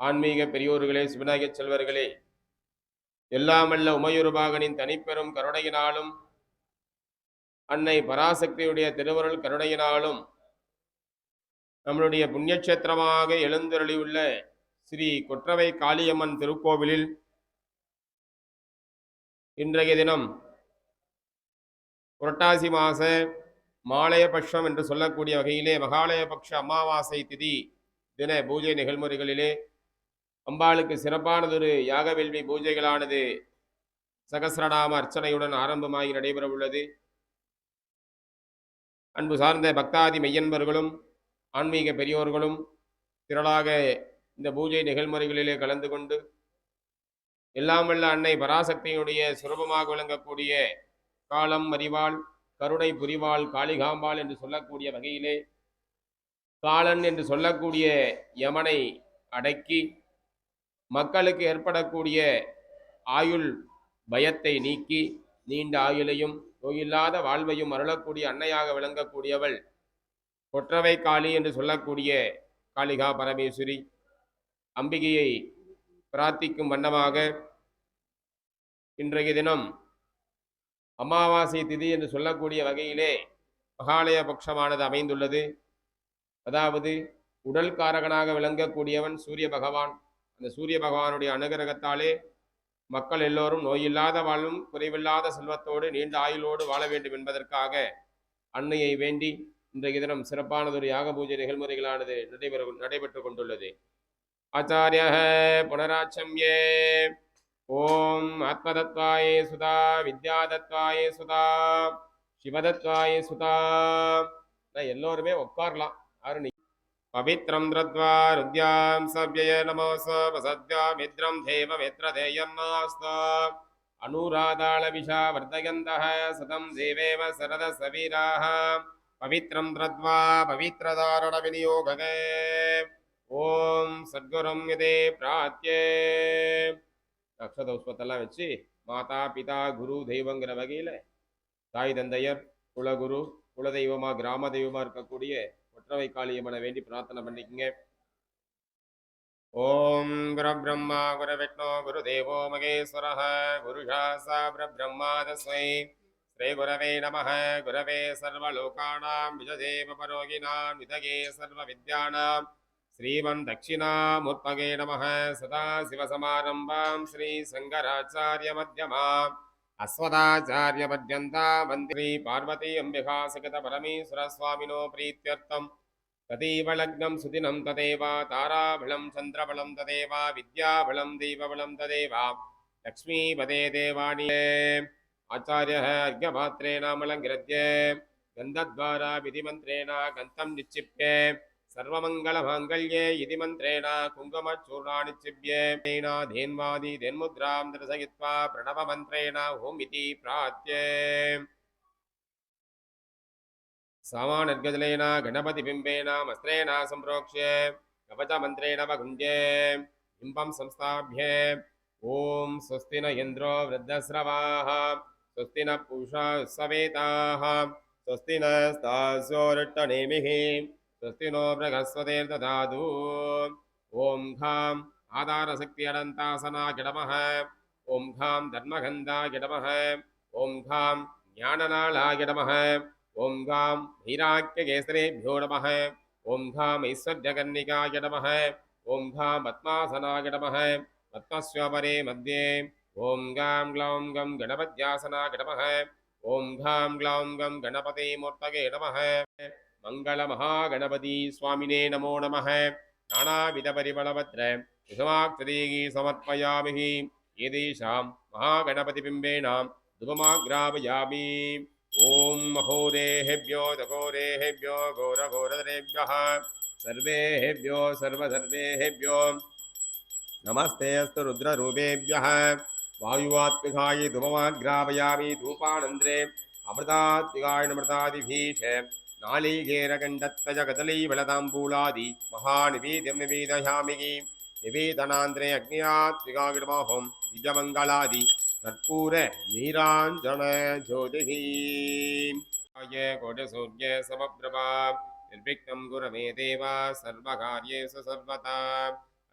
ஆன்மீக பெரியோர்களே சிவநாயக செல்வர்களே எல்லாமல்ல உமையுருபாகனின் தனிப்பெரும் கருணையினாலும் அன்னை பராசக்தியுடைய திருவருள் கருணையினாலும் நம்மளுடைய புண்ணியக்ஷேத்திரமாக எழுந்தருளியுள்ள ஸ்ரீ கொற்றவை காளியம்மன் திருக்கோவிலில் இன்றைய தினம் புரட்டாசி மாச மாலயபக்ஷம் என்று சொல்லக்கூடிய வகையிலே மகாலயபக்ஷ அமாவாசை திதி தின பூஜை நிகழ்முறைகளிலே அம்பாளுக்கு சிறப்பானதொரு யாகவேள்வி பூஜைகளானது சகசிரநாம அர்ச்சனையுடன் ஆரம்பமாகி நடைபெற உள்ளது அன்பு சார்ந்த பக்தாதி மெய்யன்பர்களும் ஆன்மீக பெரியோர்களும் திரளாக இந்த பூஜை நிகழ்முறைகளிலே கலந்து கொண்டு எல்லாம் வல்ல அன்னை பராசக்தியினுடைய சுலபமாக விளங்கக்கூடிய காலம் அறிவாள் கருணை புரிவாள் காளிகாம்பாள் என்று சொல்லக்கூடிய வகையிலே காலன் என்று சொல்லக்கூடிய யமனை அடக்கி மக்களுக்கு ஏற்படக்கூடிய ஆயுள் பயத்தை நீக்கி நீண்ட ஆயுளையும் நோயில்லாத வாழ்வையும் அருளக்கூடிய அன்னையாக விளங்கக்கூடியவள் கொற்றவை காளி என்று சொல்லக்கூடிய காளிகா பரமேஸ்வரி. அம்பிகையை பிரார்த்திக்கும் வண்ணமாக இன்றைய தினம் அமாவாசை திதி என்று சொல்லக்கூடிய வகையிலே மகாலய பட்சமானது அமைந்துள்ளது. அதாவது உடல் காரகனாக விளங்கக்கூடியவன் சூரிய பகவான். அந்த சூரிய பகவானுடைய அனுகிரகத்தாலே மக்கள் எல்லோரும் நோயில்லாத வாழும் குறைவில்லாத செல்வத்தோடு நீண்ட ஆயுளோடு வாழ வேண்டும் என்பதற்காக அன்னையை வேண்டி இன்றைய தினம் சிறப்பானதொரு யாக பூஜை நிகழ்முறைகளானது நடைபெற நடைபெற்று கொண்டுள்ளது. ஆச்சாரிய புனராச்சம்யே. ஓம் ஆத்மதத்வாயே சுதா வித்யாதத்வாயே சுதா சிவதத்வாயே சுதா. எல்லோருமே உட்காரலாம். யாரும் पवित्रं பவித்ரம் திருத்வா ருத்யாம் சவ்யய நமோசோபசத்யா மித்ரம் தேவ மித்ரதேயம் நாஸ்த அனுராதாள விஷா வர்தயந்தः சதம் தேவேவ சரத சவீராः பவித்ரம் திருத்வா பவித்ரதாரண விநியோககே ஓம் சத்குரம் இதே பிராத்தியே அக்ஷத புஷ்பத்தெல்லாம் வச்சு மாதா பிதா குரு தெய்வங்கிற வகையில் தாய் தந்தையர் குலகுரு குலதெய்வமாக கிராம தெய்வமாக இருக்கக்கூடிய ஒற்றவை காளியம்மனை வேண்டி பிரார்த்தனை பண்ணிக்கங்க. ஓம் குரு பிரம்மா குரு விஷ்ணு குரு தேவோ மகேஸ்வர குரு சாசா பிரம்மா தஸ்மை ஸ்ரீ குரவே நம குரவே சர்வலோகாணாம் விஜதேவ பரோகிணாம் விதகே சர்வ வித்யானாம் ஸ்ரீமன் தட்சிணாமுற்பகே நம சதா சிவசமாரம்பாம் ஸ்ரீ சங்கராச்சாரிய மத்தியமாம். अस्मदाचार्यपर्यन्ता वन्दे पार्वती अम्बिकासगतपरमेश्वरस्वामिनो प्रीत्यर्थं तदेव लग्नं सुदिनं तदेव ताराबलं चन्द्रबलं तदेव विद्याबलं दीपबलं तदेव लक्ष्मीपदे देवाणीये आचार्यः अर्घ्यपात्रेणामलङ्कृत्य गन्धद्वारा विधिमन्त्रेण गन्तं निक्षिप्य सर्वमङ्गलमाङ्गल्ये इति मन्त्रेण कुङ्कुमचूर्णानि चिव्ये धेन्वादि धेन्मुद्रां दर्शयित्वा प्रणवमन्त्रेण ओम् इति प्रार्थ्ये सामानर्गजलेन गणपतिबिम्बेन वस्त्रेण सम्प्रोक्ष्य कवचमन्त्रेण वगुञ्जे बिम्बं संस्थाभ्य ॐ स्वस्ति न इन्द्रो वृद्धस्रवाः स्वस्ति न पूषा सवेताः स्वस्ति न स्तास्योरट्टनेमिः स्वस्ति नो बृहस्पतिर्ददातु। ॐ घाम् आधारशक्ति अनन्तासना गिडमः ॐ घां धर्मगन्धा गिडमः ॐ घां ज्ञाननाळा गिडमः ॐ घां भैराग्यकेसरेभ्यो नमः। ॐ घाम् ऐश्वर्यकन्निकाय नमः ॐ घां पद्मासनाय नमः पद्मस्वपरे मध्ये। ॐ गां ग्लौं गं गणपत्यासनाय नमः ॐ घां ग्लौं गं गणपते मूर्तये மங்களமகாகணபதி சுவாமினே நமோ நம நானாவித பரிமளபத்ர சுகமாக்திரீகி சமர்ப்பயாமிகி ஏதேஷாம் மகாகணபதிபிம்பேனாம் துபமாகிராபயாமி ॐ महोरेहेभ्यो दघोरेहेभ्यो घोरघोरधरेभ्यः। सर्वेहेभ्यो सर्वसर्वेहेभ्यो नमस्ते रुद्ररूपेभ्यः। वायुवात्मिकाय धूमवान् धूपानन्द्रे अमृतात्मिकाय नालीघेरकण्डत्वज कदलीफलताम्बूलादि महानिवेद्यं निवेदयामि निवेदनान्तरे अग्न्यात्मिकागिरमोहं द्विजमङ्गलादि कर्पूर नीराञ्जन ज्योतिः। कोटसूर्य समप्रभा, निर्विघ्नं सर्वकार्येषु सर्वदा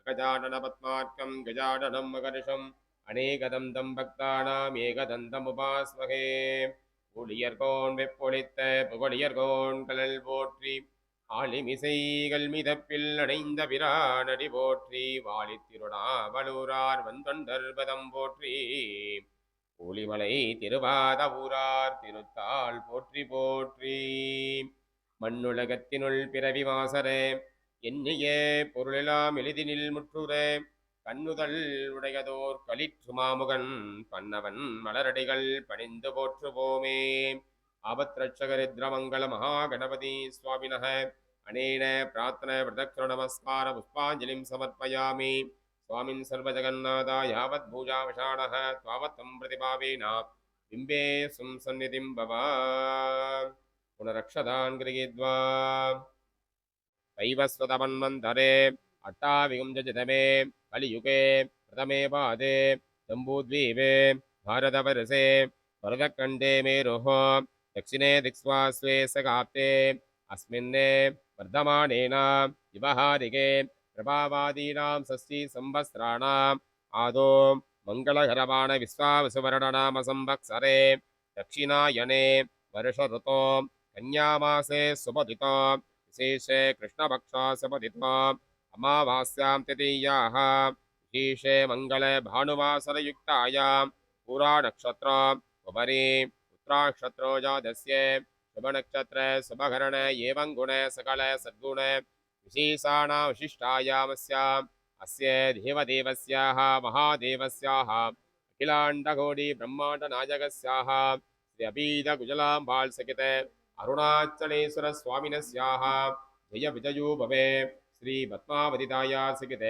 गजाननपद्मार्कं गजाननं अनेकदन्तं भक्तानामेकदन्तमुपास्महे புலியர்கோன் வெப்பொழித்த புகழியர்கோன் கலல் போற்றி ஆளிமிசைகள் மிதப்பில் அடைந்த பிரானடி போற்றி வாழித்திருடாவலூரார் வலூரார் வந்தொண்டர்பதம் போற்றி கூலிமலை திருவாத ஊரார் திருத்தாள் போற்றி போற்றி. மண்ணுலகத்தினுள் பிறவி வாசரே எண்ணிய பொருளெல்லாம் எளிதினில் முற்றுரே கண்ணுதல் உடையதோர் களிற்று மாமுகன் பன்னவன் மலரடிகள் பணிந்து போற்றுவோமே. ஆபத்ரட்சகரித்ரமங்கல மகாகணபதி சுவாமினக அனேன பிரார்த்தன பிரதக்ஷண நமஸ்கார புஷ்பாஞ்சலிம் சமர்ப்பயாமி. சுவாமின் சர்வஜகநாதா யாவத் பூஜா விஷாணக துவாவத்தம் பிரதிபாவேனா பிம்பே சும் சந்நிதிம் பவா புனரக்ஷதான் கிரகித்வா. தைவஸ்வதமன்மந்தரே அட்டாவிகுஞ்ச कलियुगे प्रथमे पादे जम्बूद्वीपे भारतवर्षे वरदखण्डे मेरुः दक्षिणे दिक्स्वास्वे सकाप्ते अस्मिन्ने वर्धमानेन विवहारिके प्रभावादीनां षष्टिसंवत्सराणाम् आदौ मङ्गलघरबाणविश्वावसुवर्णनामसंवत्सरे दक्षिणायने वर्षऋतो कन्यामासे सुपतितो विशेषे कृष्णपक्षा सुपतितो अमावास्यां तृतीयाः। विशेषे मङ्गले भानुवासरयुक्तायां। पुरानक्षत्र उपरि उत्तराक्षत्रो जातस्य। शुभनक्षत्रे शुभकरण एवं गुणे सकले सद्गुणे। विशेषाणां विशिष्टायामस्याम् अस्य देवदेवस्याः, महादेवस्याः अखिलाण्डकोटिब्रह्माण्डनायकस्याः श्री अबीदकुजलाम्बाल् सकित अरुणाचलेश्वरस्वामिनस्याः। जय विजयो भवे। श्री पद्मावतिताया सकित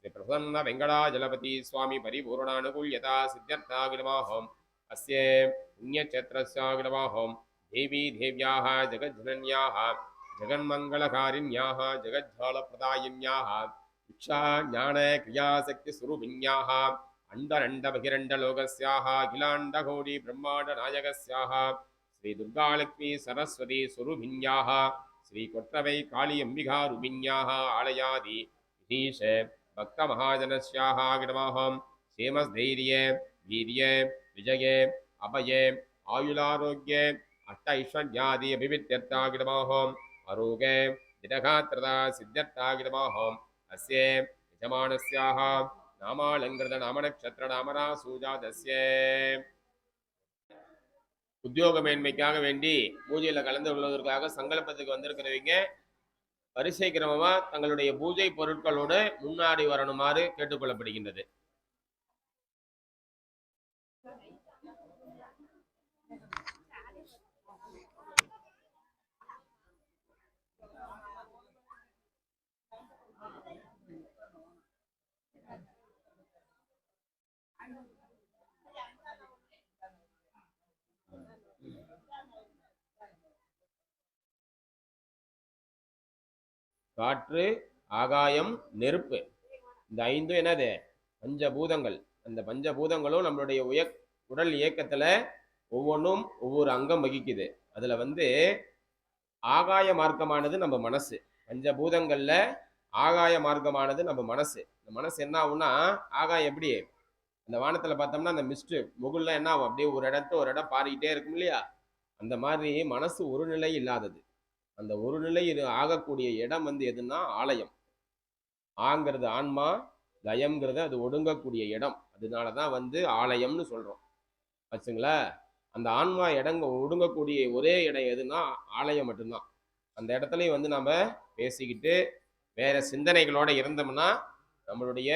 श्री प्रसन्न वेङ्कटाजलपति स्वामी परिपूर्णानुकूल्यता सिद्ध्यर्थागिरमाहम् अस्य पुण्यक्षेत्रस्यागिरमाहम् देवी देव्याः जगज्जनन्याः जगन्मङ्गलकारिण्याः जगज्जालप्रदायिन्याः इच्छा ज्ञान क्रियाशक्तिस्वरूपिण्याः अण्डरण्डबहिरण्डलोकस्याः अखिलाण्डकोटि ब्रह्माण्डनायकस्याः श्रीदुर्गालक्ष्मी सरस्वती स्वरूपिण्याः श्रीकोट्रवै काळी अम्बिकारूपिण्याः आलयादि विधीश भक्तमहाजनस्याः गिरमाहं क्षेमस्थैर्य वीर्य विजये अभये आयुलारोग्य अष्ट ऐश्वर्यादि अभिविद्यर्थागिरमाहम् अरोगे दिनगात्रदा सिद्ध्यर्थागिरमाहम् अस्य यजमानस्याः நாமாலங்கிருத உத்தியோக மேன்மைக்காக வேண்டி பூஜையில கலந்து கொள்வதற்காக சங்கல்பத்துக்கு வந்திருக்கிறவங்க வரிசை கிரமமா தங்களுடைய பூஜை பொருட்களோடு முன்னாடி வரணுமாறு கேட்டுக்கொள்ளப்படுகின்றது. காற்று ஆகாயம் நெருப்பு. இந்த ஐந்தும் என்னது? பஞ்சபூதங்கள். அந்த பஞ்சபூதங்களும் நம்மளுடைய உய உடல் இயக்கத்துல ஒவ்வொன்றும் ஒவ்வொரு அங்கம் வகிக்குது. அதுல வந்து ஆகாய மார்க்கமானது நம்ம மனசு. பஞ்சபூதங்கள்ல ஆகாய மார்க்கமானது நம்ம மனசு. இந்த மனசு என்ன ஆகும்னா ஆகாயம் எப்படி? அந்த வானத்துல பார்த்தோம்னா அந்த மிஸ்ட் முகுல்லாம் என்ன ஆகும்? அப்படியே ஒரு இடத்த ஒரு இடம் பாரிக்கிட்டே இருக்கும் இல்லையா? அந்த மாதிரி மனசு ஒரு நிலை இல்லாதது. அந்த ஒரு நிலை ஆகக்கூடிய இடம் வந்து எதுன்னா ஆலயம். ஆங்கிறது ஆன்மா லயம்ங்கிறது அது ஒடுங்கக்கூடிய இடம். அதனால தான் வந்து ஆலயம்னு சொல்கிறோம் வச்சுங்களா அந்த ஆன்மா இடங்க ஒடுங்கக்கூடிய ஒரே இடம் எதுன்னா ஆலயம் மட்டும்தான். அந்த இடத்துலையும் வந்து நம்ம பேசிக்கிட்டு வேற சிந்தனைகளோட இருந்தோம்னா நம்மளுடைய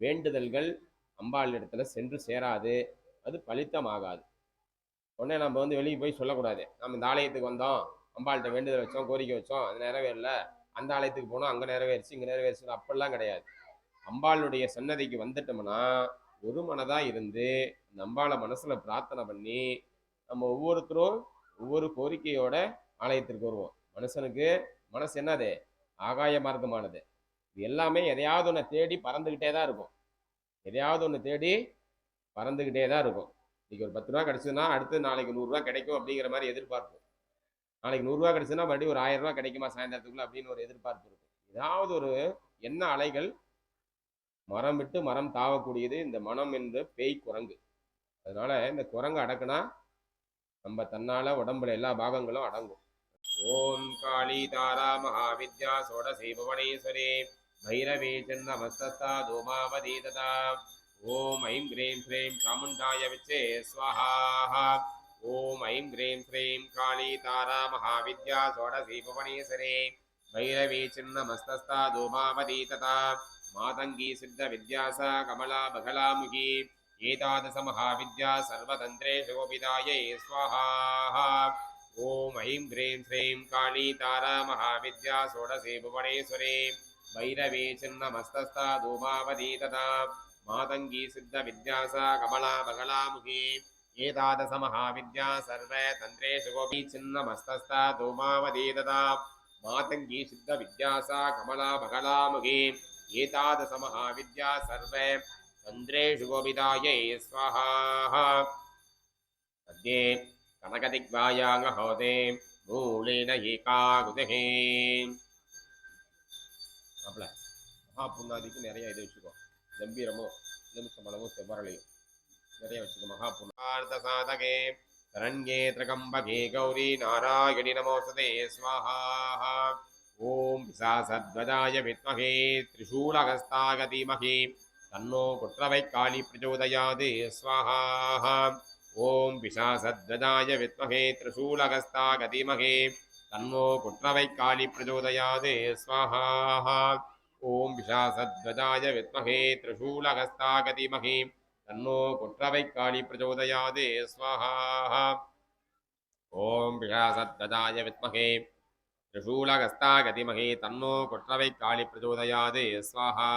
வேண்டுதல்கள் அம்பாள் இடத்துல சென்று சேராது. அது பலித்தமாகாது. உடனே நம்ம வந்து வெளியே போய் சொல்லக்கூடாது. நம்ம இந்த ஆலயத்துக்கு வந்தோம். அம்பாள்கிட்ட வேண்டுதல் வச்சோம் கோரிக்கை வச்சோம் அது நிறைவேறல. அந்த ஆலயத்துக்கு போனோம் அங்கே நிறைவேறிச்சு இங்கே நிறைவேறிச்சு அப்படிலாம் கிடையாது. அம்பாளுடைய சன்னதிக்கு வந்துட்டோம்னா ஒரு மனதாக இருந்து அந்த அம்பாளை பிரார்த்தனை பண்ணி நம்ம ஒவ்வொருத்தரும் ஒவ்வொரு கோரிக்கையோட ஆலயத்திற்கு வருவோம். மனுஷனுக்கு மனசு என்னது? ஆகாய மார்க்கமானது. இது எல்லாமே எதையாவது ஒன்று தேடி பறந்துக்கிட்டே தான் இருக்கும். எதையாவது ஒன்று தேடி பறந்துக்கிட்டே தான் இருக்கும். இன்னைக்கு ஒரு பத்து ரூபா கிடச்சதுன்னா அடுத்து நாளைக்கு நூறுரூவா கிடைக்கும் அப்படிங்கிற மாதிரி எதிர்பார்ப்போம் நாளைக்கு நூறுரூவா கிடைச்சதுன்னா மறுபடியும் ஒரு ஆயிரம் ரூபா கிடைக்குமா சாயந்தரத்துக்குள்ள அப்படின்னு ஒரு எதிர்பார்ப்பு இருக்கும் ஏதாவது ஒரு என்ன அலைகள் மரம் விட்டு மரம் தாவக்கூடியது இந்த மனம் என்ற பேய் குரங்கு. அதனால இந்த குரங்கு அடக்குனா நம்ம தன்னால உடம்புல எல்லா பாகங்களும் அடங்கும். ஓம் காளி தாரா மகாவித்யா சோடசி புவனேஸ்வரே. பைரவே சின்னமஸ்தா தூமாவதி ததா. ஓம் ஐம் கிரீம் ஸ்ரீம் சாமுண்டாய விச்சே ஓம் ஐம் கிரீம் ஸ்ரீம் காளி தாரா மகாவித்யா சோடசி புவனேஸ்வரே भैरवी छिन्नमस्तस्ता धूमावती तथा मातङ्गी सिद्धविद्यासा कमला बगलामुखी एतादृशमहाविद्या सर्वतन्त्रेषु गोपितायै स्वाहा ॐ ऐं ह्रीं श्रीं काली तारा महाविद्या षोडशे भुवनेश्वरे भैरवी छिन्नमस्तस्ता धूमावती तथा मातङ्गी सिद्धविद्यासा कमला बगलामुखी एतादशमहाविद्या सर्वे तन्त्रेषु गोपी छिन्नमस्तस्ता धूमावदीदता मातङ्गी सिद्धविद्या सा कमला बगलामुखी एतादशमहाविद्या सर्वे तन्त्रेषु गोपितायै स्वाहा अद्ये कनकदिग्वायाङ्गहोदे மூலேன ஏகாகுதகே அப்பல மகாபுண்ணாதிக்கு நிறைய இது வச்சுக்கோ கம்பீரமோ நிமிஷமளமோ செவ்வரலையும் మహాపురార్థసాధకే తరంగే త్రకంబకే గౌరీ నారాయణి నమోసతే స్వాహా. ఓం సా సద్వజాయ విద్మహే త్రిశూలహస్తాయ ధీమహి తన్నో కుట్రవైకాళి ప్రచోదయాదే స్వాహా. ఓం పిశా సద్వజాయ విద్మహే త్రిశూలహస్తాయ ధీమహి తన్నో కుట్రవైకాళి ప్రచోదయాదే స్వాహా. ఓం పిశా సద్వజాయ విద్మహే త్రిశూలహస్తాయ ధీమహి विद्महे त्रिशूलहस्ताय धीमहि तन्नो कुट्रवैकाली प्रचोदयात् स्वाहा ॐ विशासद्गदाय विद्महे त्रिशूलहस्तागतिमहे तन्नो कुट्रवैकाली प्रचोदयात् स्वाहा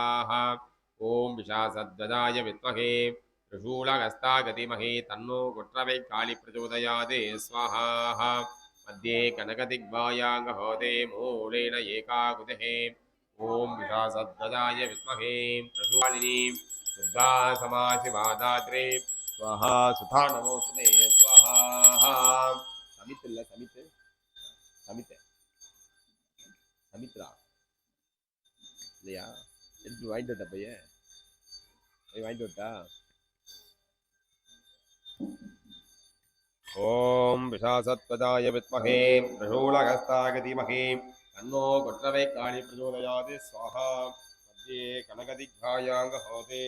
ॐ विशासद्गदाय विद्महे त्रिशूलहस्तागतिमहे तन्नो कुट्रवैकाली प्रचोदयात् स्वाहा मध्ये कनकदिग्वायाङ्गहोते मूलेन एकाकुतिः ॐ विशासद्गदाय विद्महे त्रिशूलिनी दुर्गा समाशिवादात्रे स्वाहा सुधा नमोस्तुते स्वाहा சமித் இல்ல சமித் சமித் சமித்ரா இல்லையா எடுத்து வாங்கிட்டு வட்ட பையன் போய் வாங்கிட்டு வட்டா ஓம் விஷாசத்வதாய வித்மகே பிரசூலகஸ்தாக தீமகே தன்னோ கொற்றவை காளி பிரச்சோதயாது ஸ்வாஹா मध्ये कनकदिग्भायाङ्ग होते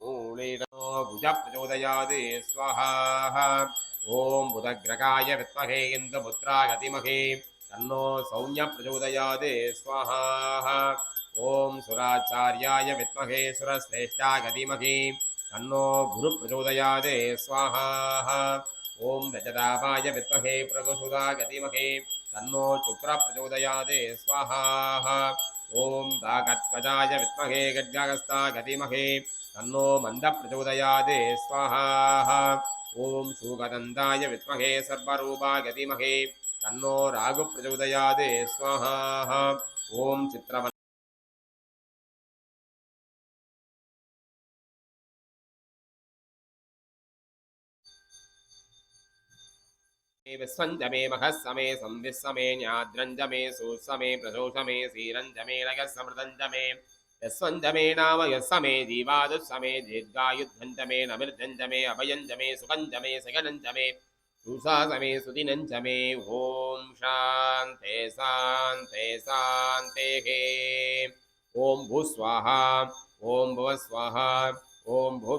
मूलेनो भुज प्रचोदयात् स्वाहा ॐ बुधग्रगाय विद्महे इन्दुपुत्राय धीमहि तन्नो सौम्य प्रचोदयात् स्वाहा ॐ सुराचार्याय विद्महे सुरश्रेष्ठाय धीमहि तन्नो गुरुप्रचोदयात् स्वाहा ॐ रजताभाय विद्महे प्रभुसुराय धीमहि तन्नो शुक्रप्रचोदयात् स्वाहा ఓం దాగత్కజాయ విద్మహే గడ్గస్తా గతిమహే. తన్నో మంద ప్రచోదయాదే స్వాహ. ఓం శూగనందాయ విద్మహే సర్వరూపా గతిమహే. తన్నో రాగు ప్రచోదయాదే స్వాహ. ఓం చిత్రవ चित्रवन् विस्वञ्जमे महस्समे संविस्समे न्याद्रञ्जमे सुसमे प्रशोषमे श्रीरञ्जमे नगस्समृतञ्जमे यस्वञ्जमे नाम यस्समे जीवादुस्समे दीर्घायुद्धञ्जमे नमिर्जञ्जमे अभयञ्जमे सुगञ्जमे सगनञ्जमे सुसासमे, सुदिनञ्जमे। ॐ शान्ते शान्ते, शान्तेः। ॐ भूस्वाहा ॐ भुवस्वाहा ॐ भू